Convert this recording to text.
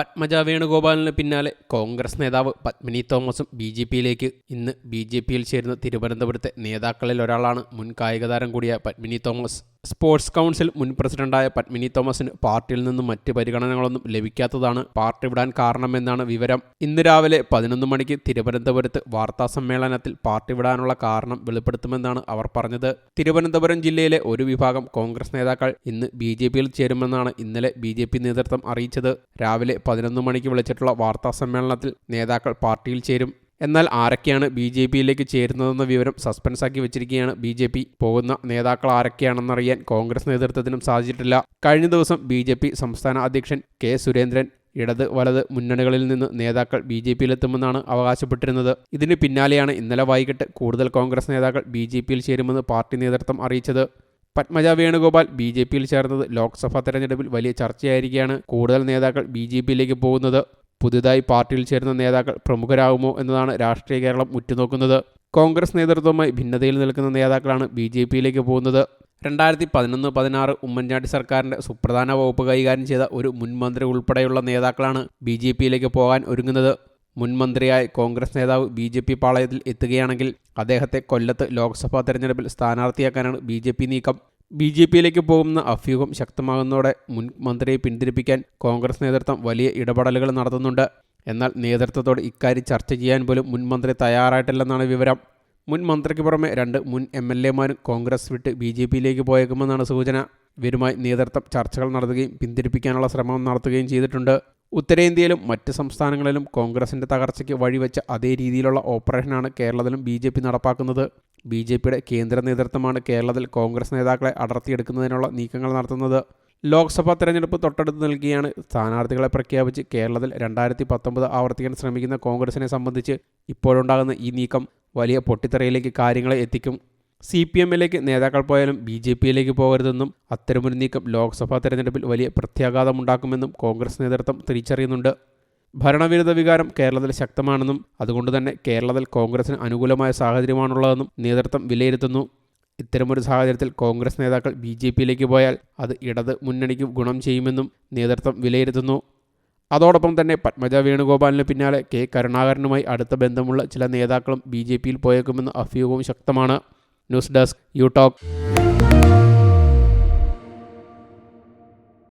പത്മജ വേണുഗോപാലിന് പിന്നാലെ കോൺഗ്രസ് നേതാവ് പത്മിനി തോമസും ബി ജെ പിയിലേക്ക്. ഇന്ന് ബി ജെ പിയിൽ ചേരുന്ന തിരുവനന്തപുരത്തെ നേതാക്കളിൽ ഒരാളാണ് മുൻ കായികതാരം കൂടിയ പത്മിനി തോമസ്. സ്പോർട്സ് കൗൺസിൽ മുൻ പ്രസിഡന്റായ പത്മിനി തോമസിന് പാർട്ടിയിൽ നിന്നും മറ്റ് പരിഗണനകളൊന്നും ലഭിക്കാത്തതാണ് പാർട്ടി വിടാൻ കാരണമെന്നാണ് വിവരം. ഇന്ന് രാവിലെ പതിനൊന്ന് മണിക്ക് തിരുവനന്തപുരത്ത് വാർത്താസമ്മേളനത്തിൽ പാർട്ടി വിടാനുള്ള കാരണം വെളിപ്പെടുത്തുമെന്നാണ് അവർ പറഞ്ഞത്. തിരുവനന്തപുരം ജില്ലയിലെ ഒരു വിഭാഗം കോൺഗ്രസ് നേതാക്കൾ ഇന്ന് ബി ജെ പിയിൽ ചേരുമെന്നാണ് ഇന്നലെ ബി ജെ പി നേതൃത്വം അറിയിച്ചത്. രാവിലെ പതിനൊന്ന് മണിക്ക് വിളിച്ചിട്ടുള്ള വാർത്താസമ്മേളനത്തിൽ നേതാക്കൾ പാർട്ടിയിൽ ചേരും. എന്നാൽ ആരൊക്കെയാണ് ബി ജെ പിയിലേക്ക് ചേരുന്നതെന്ന വിവരം സസ്പെൻസാക്കി വെച്ചിരിക്കുകയാണ് ബി ജെ പി. പോകുന്ന നേതാക്കൾ ആരൊക്കെയാണെന്നറിയാൻ കോൺഗ്രസ് നേതൃത്വത്തിനും സാധിച്ചിട്ടില്ല. കഴിഞ്ഞ ദിവസം ബി ജെ പി സംസ്ഥാന അധ്യക്ഷൻ കെ സുരേന്ദ്രൻ ഇടത് വലത് മുന്നണികളിൽ നിന്ന് നേതാക്കൾ ബി ജെ പിയിലെത്തുമെന്നാണ് അവകാശപ്പെട്ടിരുന്നത്. ഇതിന് പിന്നാലെയാണ് ഇന്നലെ വൈകിട്ട് കൂടുതൽ കോൺഗ്രസ് നേതാക്കൾ ബി ജെ പിയിൽ ചേരുമെന്ന് പാർട്ടി നേതൃത്വം അറിയിച്ചത്. പത്മജ വേണുഗോപാൽ ബി ജെ പിയിൽ ചേർന്നത് ലോക്സഭാ തെരഞ്ഞെടുപ്പിൽ വലിയ ചർച്ചയായിരിക്കുകയാണ് കൂടുതൽ നേതാക്കൾ ബി ജെ പിയിലേക്ക് പോകുന്നത്. പുതുതായി പാർട്ടിയിൽ ചേരുന്ന നേതാക്കൾ പ്രമുഖരാകുമോ എന്നതാണ് രാഷ്ട്രീയ കേരളം ഉറ്റുനോക്കുന്നത്. കോൺഗ്രസ് നേതൃത്വവുമായി ഭിന്നതയിൽ നിൽക്കുന്ന നേതാക്കളാണ് ബി ജെ പിയിലേക്ക് പോകുന്നത്. രണ്ടായിരത്തി പതിനൊന്ന് പതിനാറ് ഉമ്മൻചാണ്ടി സർക്കാരിന്റെ സുപ്രധാന വകുപ്പ് കൈകാര്യം ചെയ്ത ഒരു മുൻമന്ത്രി ഉൾപ്പെടെയുള്ള നേതാക്കളാണ് ബി ജെ പിയിലേക്ക് പോകാൻ ഒരുങ്ങുന്നത്. മുൻമന്ത്രിയായ കോൺഗ്രസ് നേതാവ് ബി ജെ പി പാളയത്തിൽ എത്തുകയാണെങ്കിൽ അദ്ദേഹത്തെ കൊല്ലത്ത് ലോക്സഭാ തെരഞ്ഞെടുപ്പിൽ സ്ഥാനാർത്ഥിയാക്കാനാണ് ബി ജെ പി നീക്കം. ബി ജെ പിയിലേക്ക് പോകുന്ന അഭ്യൂഹം ശക്തമാകുന്നതോടെ മുൻ മന്ത്രിയെ പിന്തിരിപ്പിക്കാൻ കോൺഗ്രസ് നേതൃത്വം വലിയ ഇടപെടലുകൾ നടത്തുന്നുണ്ട്. എന്നാൽ നേതൃത്വത്തോട് ഇക്കാര്യം ചർച്ച ചെയ്യാൻ പോലും മുൻ മന്ത്രി തയ്യാറായിട്ടില്ലെന്നാണ് വിവരം. മുൻ മന്ത്രിക്ക് പുറമെ രണ്ട് മുൻ എം എൽ എമാരും കോൺഗ്രസ് വിട്ട് ബി ജെ പിയിലേക്ക് പോയേക്കുമെന്നാണ് സൂചന. ഇവരുമായി നേതൃത്വം ചർച്ചകൾ നടത്തുകയും പിന്തിരിപ്പിക്കാനുള്ള ശ്രമം നടത്തുകയും ചെയ്തിട്ടുണ്ട്. ഉത്തരേന്ത്യയിലും മറ്റ് സംസ്ഥാനങ്ങളിലും കോൺഗ്രസിന്റെ തകർച്ചയ്ക്ക് വഴിവെച്ച അതേ രീതിയിലുള്ള ഓപ്പറേഷനാണ് കേരളത്തിലും ബി നടപ്പാക്കുന്നത്. ബി ജെ പിയുടെ കേന്ദ്ര നേതൃത്വമാണ് കേരളത്തിൽ കോൺഗ്രസ് നേതാക്കളെ അടർത്തിയെടുക്കുന്നതിനുള്ള നീക്കങ്ങൾ നടത്തുന്നത്. ലോക്സഭാ തെരഞ്ഞെടുപ്പ് തൊട്ടടുത്ത് നൽകിയാണ് സ്ഥാനാർത്ഥികളെ പ്രഖ്യാപിച്ച് കേരളത്തിൽ രണ്ടായിരത്തി പത്തൊമ്പത് ആവർത്തിക്കാൻ ശ്രമിക്കുന്ന കോൺഗ്രസിനെ സംബന്ധിച്ച് ഇപ്പോഴുണ്ടാകുന്ന ഈ നീക്കം വലിയ പൊട്ടിത്തെറയിലേക്ക് കാര്യങ്ങളെ എത്തിക്കും. സി പി എമ്മിലേക്ക് നേതാക്കൾ പോയാലും ബി ജെ പിയിലേക്ക് പോകരുതെന്നും അത്തരമൊരു നീക്കം ലോക്സഭാ തെരഞ്ഞെടുപ്പിൽ വലിയ പ്രത്യാഘാതമുണ്ടാക്കുമെന്നും കോൺഗ്രസ് നേതൃത്വം തിരിച്ചറിയുന്നുണ്ട്. ഭരണവിരുദ്ധ വികാരം കേരളത്തിൽ ശക്തമാണെന്നും അതുകൊണ്ട് തന്നെ കേരളത്തിൽ കോൺഗ്രസിന് അനുകൂലമായ സാഹചര്യമാണുള്ളതെന്നും നേതൃത്വം വിലയിരുത്തുന്നു. ഇത്തരമൊരു സാഹചര്യത്തിൽ കോൺഗ്രസ് നേതാക്കൾ ബി ജെ പിയിലേക്ക് പോയാൽ അത് ഇടത് മുന്നണിക്ക് ഗുണം ചെയ്യുമെന്നും നേതൃത്വം വിലയിരുത്തുന്നു. അതോടൊപ്പം തന്നെ പത്മജ വേണുഗോപാലിന് പിന്നാലെ കെ കരുണാകരനുമായി അടുത്ത ബന്ധമുള്ള ചില നേതാക്കളും ബി ജെ പിയിൽ പോയേക്കുമെന്ന അഭ്യൂഹവും ശക്തമാണ്. News desk you talk.